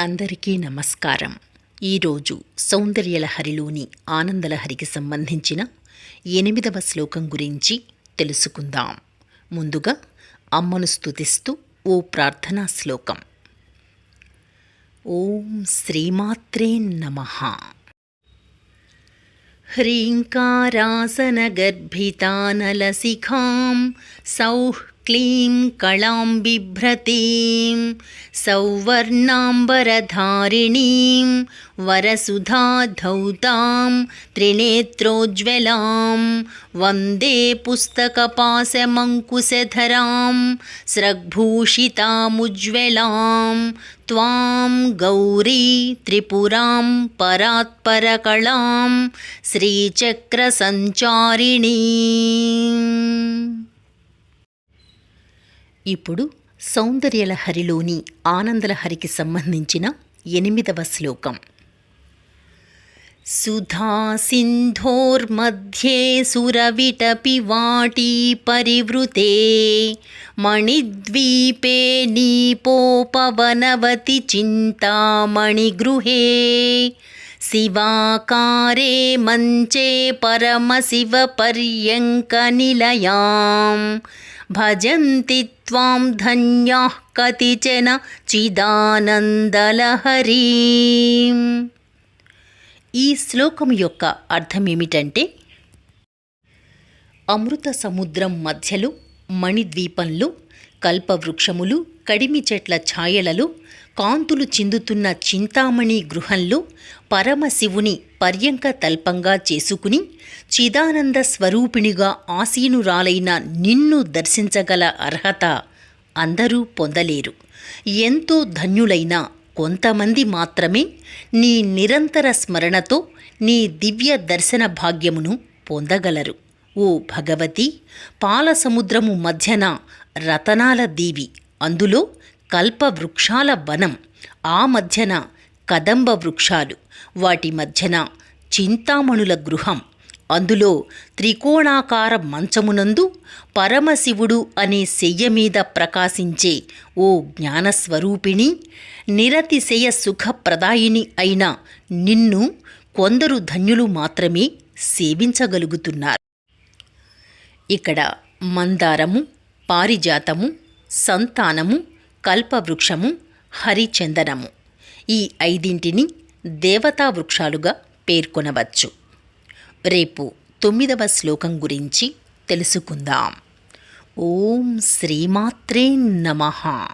అందరికీ నమస్కారం. ఈరోజు సౌందర్యలహరిలోని ఆనందలహరికి సంబంధించిన ఎనిమిదవ శ్లోకం గురించి తెలుసుకుందాం. ముందుగా అమ్మను స్థుతిస్తూ ఓ ప్రార్థనా శ్లోకం. ఓం శ్రీమాత్రే నమ. హ్రీంకారాసనగర్భితానలసిఖాం సౌః क्लीं कलां बिभ्रतीं सौवर्णाम्बरधारिणीं वरसुधाधौतां त्रिनेत्रोज्ज्वलां वन्दे पुस्तकपाशमङ्कुशधरां स्रग्भूषितामुज्ज्वलां त्वां गौरी त्रिपुरां परात्परकलां श्रीचक्रसञ्चारिणी ఇప్పుడు సౌందర్యలహరిలోని ఆనందలహరికి సంబంధించిన ఎనిమిదవ శ్లోకం. సుధా సింధోర్మధ్యే సురవిటపి వాటీ పరివృతే మణిద్వీపే నీపోపవనవతి చింతామణిగృహే శివాకారే మంచే పరమశివపర్యంకనిలయాం భజంతి త్వాం ధన్యా కతిచన చిదానందలహరీం. ఈ శ్లోకం యొక్క అర్థం ఏమిటంటే అమృత సముద్రం మధ్యలో మణిద్వీపంలో కల్పవృక్షములు కడిమి చెట్ల ఛాయలలో కాంతులు చిందుతున్న చింతామణి గృహంలో పరమశివుని పర్యంక తల్పంగా చేసుకుని చిదానంద స్వరూపిణిగా ఆసీనురాలైన నిన్ను దర్శించగల అర్హత అందరూ పొందలేరు. ఎంతో ధన్యులైన కొంతమంది మాత్రమే నీ నిరంతర స్మరణతో నీ దివ్య దర్శన భాగ్యమును పొందగలరు. ఓ భగవతి పాలసముద్రము మధ్యన రతనాల దీవి అందులో కల్ప వృక్షాల వనం ఆ మధ్యన కదంబ వృక్షాలు వాటి మధ్యన చింతామణుల గృహం అందులో త్రికోణాకార మంచమునందు పరమశివుడు అనే శయ్య మీద ప్రకాశించే ఓ జ్ఞానస్వరూపిణి నిరతిశయ సుఖప్రదాయిని అయిన నిన్ను కొందరు ధన్యులు మాత్రమే సేవించగలుగుతున్నారు. ఇక్కడ మందారము పారిజాతము సంతానము కల్పవృక్షము హరిచందనము. ఈ ఐదింటిని దేవతా వృక్షాలుగా పేర్కొనవచ్చు. రేపు తొమ్మిదవ శ్లోకం గురించి తెలుసుకుందాం. ఓం శ్రీమాత్రే నమః.